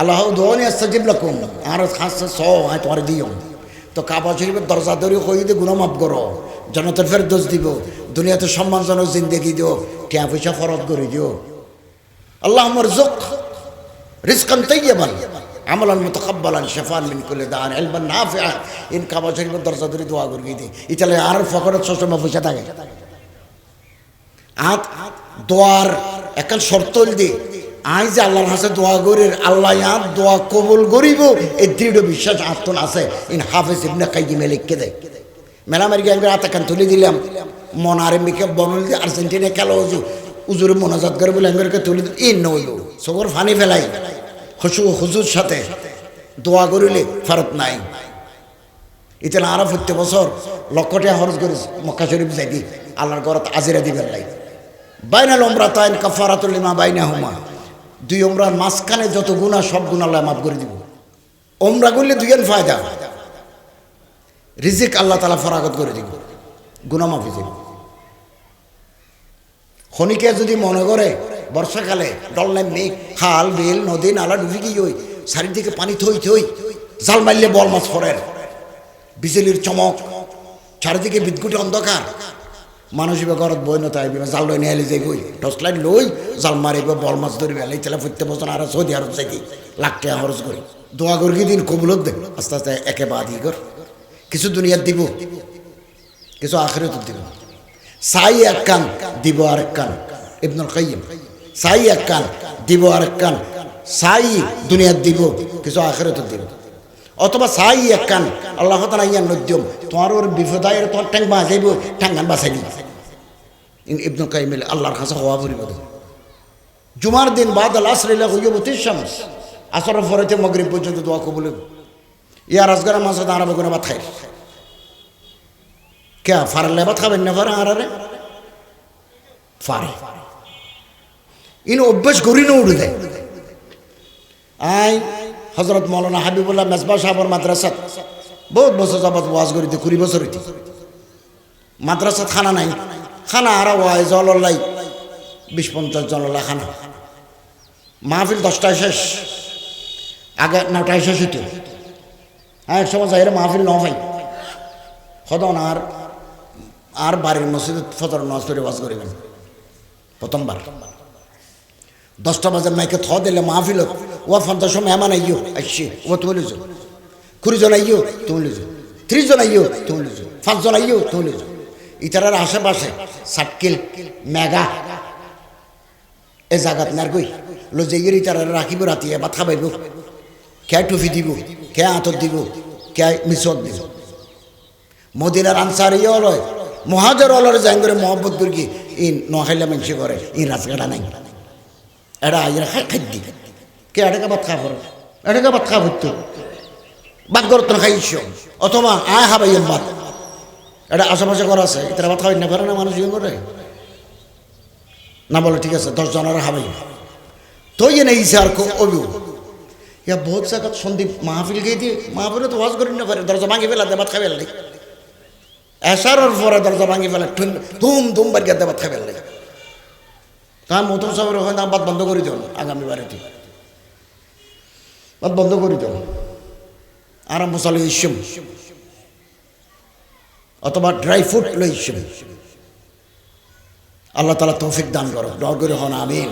আল্লাহ দোয়ানি আস্তাজিব লাকুম। আর খাস স হয়, তোমার দিও। তো কাবা শরীফের দরজা ধরে কই দিয়ে গুণা মাফ করো। জনতার ফের দোষ দিব। দুনিয়াতে সম্মানজনক জিন্দেগি দিও। টিয়া পয়সা ফরত করে দিও। আল্লাহ আমার জোক রিস্কান আমলান মুতাকাব্বালান শাফান মিন কুল্লি দান এলবান না নাফিআ। ইন কাবা শরীফের দরজা ধরে দোয়া করি দি ইতালে আর ফকরত সসমা পয়সা থাকে। আত দোয়ার এখন শর্ত দি যে আল্লাহর হাসে দোয়া করির আল্লাহ ইয়ার দোয়া কবুল করিব। এই দৃঢ় বিশ্বাস আত্মন আছে। ইন হাফেজ ইবনে কাইয়িমে লিখকে দেয়। মেলামারি গিয়ে আমি আতাকান তুলে দিলাম। মন আর মিকে বনল দিয়ে আর্জেন্টিনা খেলা উজু উজুরে মোনাজাত করে বলে আমেরিকা তুলে দিল ইন নইল সবর ফানি ফেলাই। খুশু হুজুর সাথে দোয়া করিলে ফেরত নাই। ইতেন আরও প্রত্যেক বছর লক্ষ টাকা খরচ করে মক্কা শরীফ যাই দি আল্লাহর ঘরত আজিরা দিবেন লাই বাইনাল ওমরা তাইন কাফারাতুল লিমা বাইনা হুমা দুই ওমরার মাঝখানে যত গুণা সব গুণ আল্লাহ মাফ করে দিব। ওমরা করলে দুইয়ের ফায়দা। রিজিক আল্লাহ তালা ফরাগত করে দিব। গুণা মাফি দিব খনিকে যদি মনে করে, বর্ষাকালে ডলনাই মেঘ খাল, বিল, নদী, নালা ডুবি গিয়ে ওই চারিদিকে পানি থই থই জাল মারলে বল মাছ ফরের। বিজুলির চমক, চারিদিকে বিদ্যুটে অন্ধকার। মানুষ এবার ঘরত বই আইবি জাল লই নিয়ে যাই বই টর্চ লাইট লই জাল মারিব বল মাছ ধরবে এই তেলে ফুটতে বছর আর সৌদি আরব যাই লাখ টাকা খরচ করি দোয়া করি দিন কবুলত দে। আস্তে আস্তে একে বাদ কর কিছু দুনিয়ার দিব। কিছু আখেরত দিব। সাই এক কান দিব আর এক কান ইবনুল কাইয়িম সাই এক কান দিব আর এক কান সাই দুনিয়ার দিব, কিছু আখেরত দিব। অথবা সাই এক কান আল্লাহ তালা ইয়ার নদ্যম তোমার ওর বিপদায়ের তোমার ট্যাঙ্ক বাঁচাইব ট্যাঙ্গান বাঁচাই দিব ইবনুল কাইম আল্লাহর কাছে হওয়া পরিব জুমার দিন বাদ আসরিল্লা হইব তিরশামস আসরের পরেতে মগরিব পর্যন্ত দোয়া কবুল ইয়ার আজগারা মাসে দাঁড়াবে কোনো ভাত খাই কে ফারালে ভাত খাবেন না ফারা আরে ফারে ইন অভ্যাস করি না উড়ে দেয় আই হজরত মৌলানা হাবিবুল্লাহ মেজবা সাহর মাদ্রাসাত বহুত বছর যাবত ওয়াজ করিতে, কুড়ি বছর হইতে। মাদ্রাসাত খানা নাই। খানা আর ওয়াই জলাই বিশ পঞ্চাশ জনলা খানা। মাহফিল দশটায় শেষ। আগে নটায় শেষ হইতে। হ্যাঁ এক সময় যাই মাহফিল ন ভাই। সদন আর আর বাড়ির মসজিদে ফতর নামাজ পড়ে ওয়াজ করিবেন। প্রথমবার। দশটা বাজার মাইকে থ দিলে মাহফিল ও পঞ্চাশ মেহমান আইও আসছি ও তুমি লিজো কুড়ি জন আইও তুমি লিজো ত্রিশ জন আইও তুমি লিজো পাঁচজন আইও তুমি লিজো ইতারার আশেপাশে সাটকিল মেগা। এ জাগাত নার গই লো যেগির ইতারার রাখিব রাতি এবার খাবাইব কে টুফি দিব, কে আঁতর দিব, কে মিসত দিব। মদিনার আনসার ইয়ে লয় মহাজর অলর মহব্বত করি কি ইন নহাইলা মানুষ করে ইন রাজগাড়া নাই। এটা আইরা খাই খাদ্য। কে এটাকে ভাত খা পড়ো এটাকে ভাত খা পড়তো বাদ করতো না খাইছ? অথবা আয় হাবাই ভাত এটা আশেপাশে করা আছে এটা ভাত খাওয়াই না পারে না মানুষ ইয়ে করে? না বলে ঠিক আছে দশ জনের হাবাই। তো ইয়ে নেই আর অভিযোগ ইয়া বহুত জায়গা সন্দীপ মাহফিল গিয়ে দিয়ে মাহফিলে তো ওয়াজ করি না পারে দরজা ভাঙি ফেলা দেবাত খাবে লাই এসারের পরে দরজা ভাঙি ফেলা ধুম ধুম বাড়ি দেবাত খাবে লাই তার মতন সাহেবের হয় না, বাদ বন্ধ করে দিন আগামী বারেতে। বাদ বন্ধ করে তো। আরাম মশালে ইসম। অথবা ড্রাই ফ্রুট লই ইস্যম আল্লাহ তালা তৌফিক দান করো ডর করে, হন, আমিন।